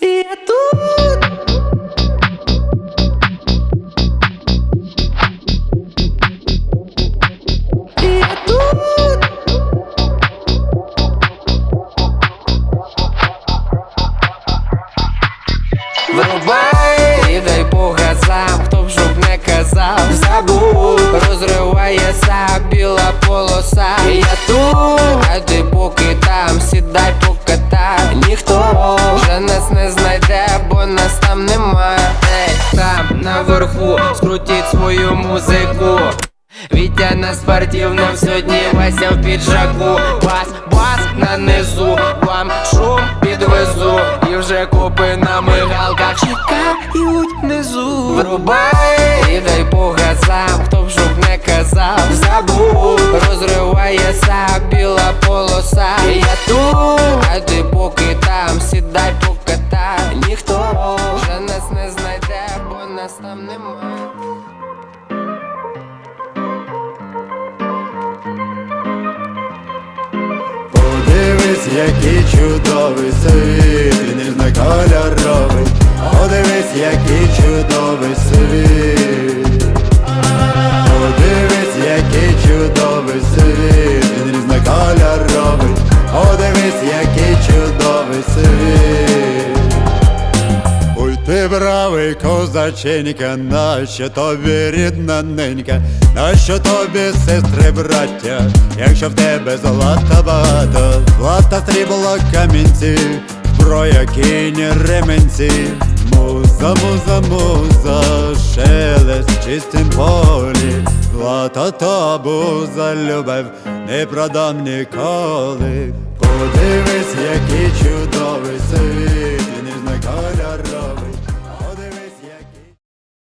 Я тут. Я тут. Врубай і дай по газам, хто б щоб не казав, забув, розривається біла полоса. Я тут, а ти поки там, сідай не бо нас там немає. Ей, там наверху, скрутіть свою музику. Вітя на спортивном сьогодні Вася в піджаку Бас, бас на низу, вам шум підвезу І вже купи на мигалках чекають внизу Врубай і дай по нас не знайде, бо нас там немає Подивись, який чудовий світ, він різнокольоровий. Подивись, який чудовий світ бравий козаченька, нащо тобі рідна ненька, нащо тобі сестри браття, якщо в тебе злата багато, злата срібло камінці, зброя кінь ременці, муза, муза, муза, шелест в чистім полі, злата тобу любов не продам ніколи. Подивись, який чудовий світ.